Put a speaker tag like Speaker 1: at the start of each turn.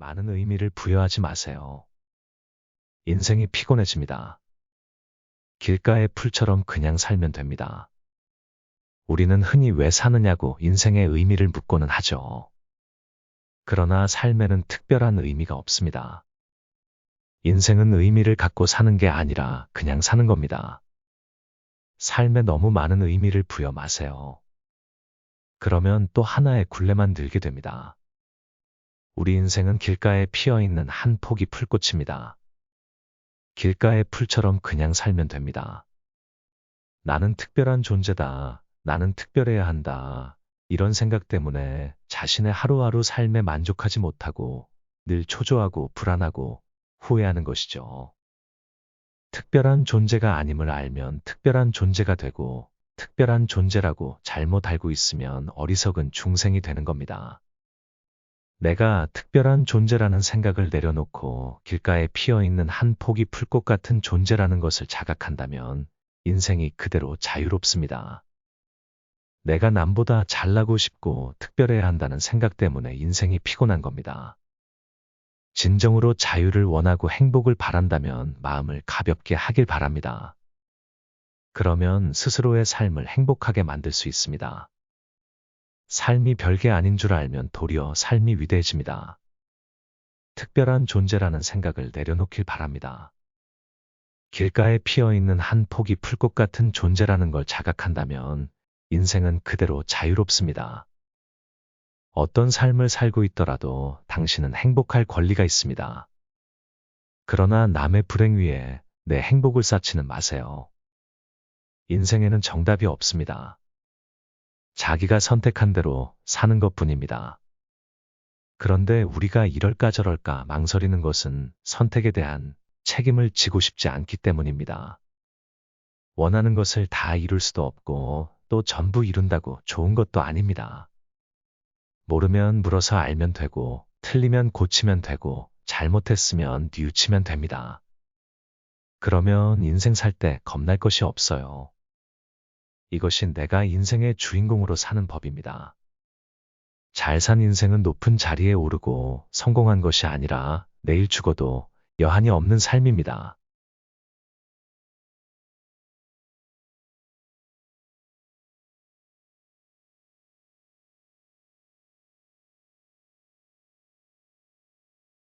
Speaker 1: 많은 의미를 부여하지 마세요. 인생이 피곤해집니다. 길가의 풀처럼 그냥 살면 됩니다. 우리는 흔히 왜 사느냐고 인생의 의미를 묻고는 하죠. 그러나 삶에는 특별한 의미가 없습니다. 인생은 의미를 갖고 사는 게 아니라 그냥 사는 겁니다. 삶에 너무 많은 의미를 부여 마세요. 그러면 또 하나의 굴레만 들게 됩니다. 우리 인생은 길가에 피어 있는 한 포기 풀꽃입니다. 길가의 풀처럼 그냥 살면 됩니다. 나는 특별한 존재다. 나는 특별해야 한다. 이런 생각 때문에 자신의 하루하루 삶에 만족하지 못하고 늘 초조하고 불안하고 후회하는 것이죠. 특별한 존재가 아님을 알면 특별한 존재가 되고 특별한 존재라고 잘못 알고 있으면 어리석은 중생이 되는 겁니다. 내가 특별한 존재라는 생각을 내려놓고 길가에 피어 있는 한 포기 풀꽃 같은 존재라는 것을 자각한다면 인생이 그대로 자유롭습니다. 내가 남보다 잘나고 싶고 특별해야 한다는 생각 때문에 인생이 피곤한 겁니다. 진정으로 자유를 원하고 행복을 바란다면 마음을 가볍게 하길 바랍니다. 그러면 스스로의 삶을 행복하게 만들 수 있습니다. 삶이 별게 아닌 줄 알면 도리어 삶이 위대해집니다. 특별한 존재라는 생각을 내려놓길 바랍니다. 길가에 피어 있는 한 포기 풀꽃 같은 존재라는 걸 자각한다면 인생은 그대로 자유롭습니다. 어떤 삶을 살고 있더라도 당신은 행복할 권리가 있습니다. 그러나 남의 불행 위에 내 행복을 쌓지는 마세요. 인생에는 정답이 없습니다. 자기가 선택한 대로 사는 것 뿐입니다. 그런데 우리가 이럴까 저럴까 망설이는 것은 선택에 대한 책임을 지고 싶지 않기 때문입니다. 원하는 것을 다 이룰 수도 없고 또 전부 이룬다고 좋은 것도 아닙니다. 모르면 물어서 알면 되고, 틀리면 고치면 되고, 잘못했으면 뉘우치면 됩니다. 그러면 인생 살 때 겁날 것이 없어요. 이것이 내가 인생의 주인공으로 사는 법입니다. 잘 산 인생은 높은 자리에 오르고 성공한 것이 아니라 내일 죽어도 여한이 없는 삶입니다.